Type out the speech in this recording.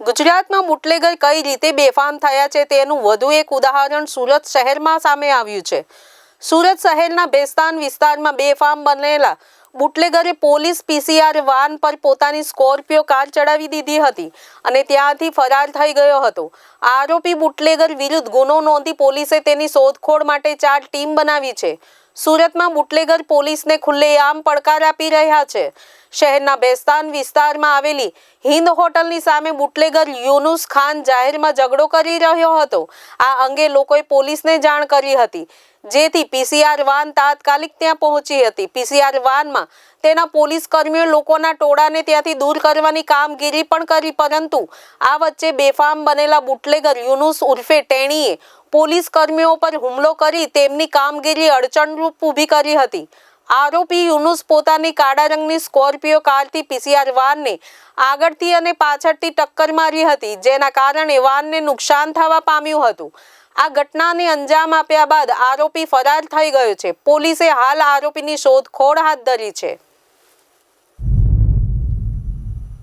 ગુજરાતમાં બુટલેગર કઈ રીતે બેફામ થયા છે તેનું વધુ એક ઉદાહરણ સુરત શહેરમાં સામે આવ્યું છે. સુરત શહેરના બેસ્તાન વિસ્તારમાં બેફામ બનેલા બુટલેગરે પોલીસ પીસીઆર વાન પર પોતાની સ્કોર્પિયો કાર ચડાવી દીધી હતી અને ત્યાંથી ફરાર થઈ ગયો હતો. આરોપી બુટલેગર વિરુદ્ધ ગુનો નોંધી પોલીસે તેની શોધખોળ માટે ચાર ટીમ બનાવી છે. સુરતમાં બુટલેગર પોલીસને ખુલ્લેઆમ પડકાર આપી રહ્યા છે. શહેરના બેસ્તાન વિસ્તારમાં આવેલી હિન્દ હોટલની સામે બુટલેગર યુનુસ ખાન જાહેરમાં ઝઘડો કરી રહ્યો હતો. આ અંગે લોકોએ પોલીસને જાણ કરી હતી. જેથી પીસીઆર વાન તાત્કાલિક ત્યાં પહોંચી હતી. પીસીઆર વાનમાં તેના પોલીસ કર્મીઓ લોકોના ટોળાને ત્યાંથી દૂર કરવાની કામગીરી પણ કરી, પરંતુ આ વચ્ચે બેફામ બનેલા બુટલેગર યુનુસ ઉર્ફે ટેણીએ પોલીસ કર્મીઓ પર હુમલો કરી તેમની કામગીરી અડચણરૂપ ઊભી કરી હતી. આરોપી યુનુસ પોતાની કાળા રંગની સ્કોર્પિયો કારથી પીસીઆર વાનને આગળથી અને પાછળથી ટક્કર મારી હતી, જેના કારણે વાનને નુકસાન થવા પામ્યું હતું. આ ઘટનાને અંજામ આપ્યા બાદ આરોપી ફરાર થઈ ગયો છે. પોલીસે હાલ આરોપીની શોધખોળ હાથ ધરી છે.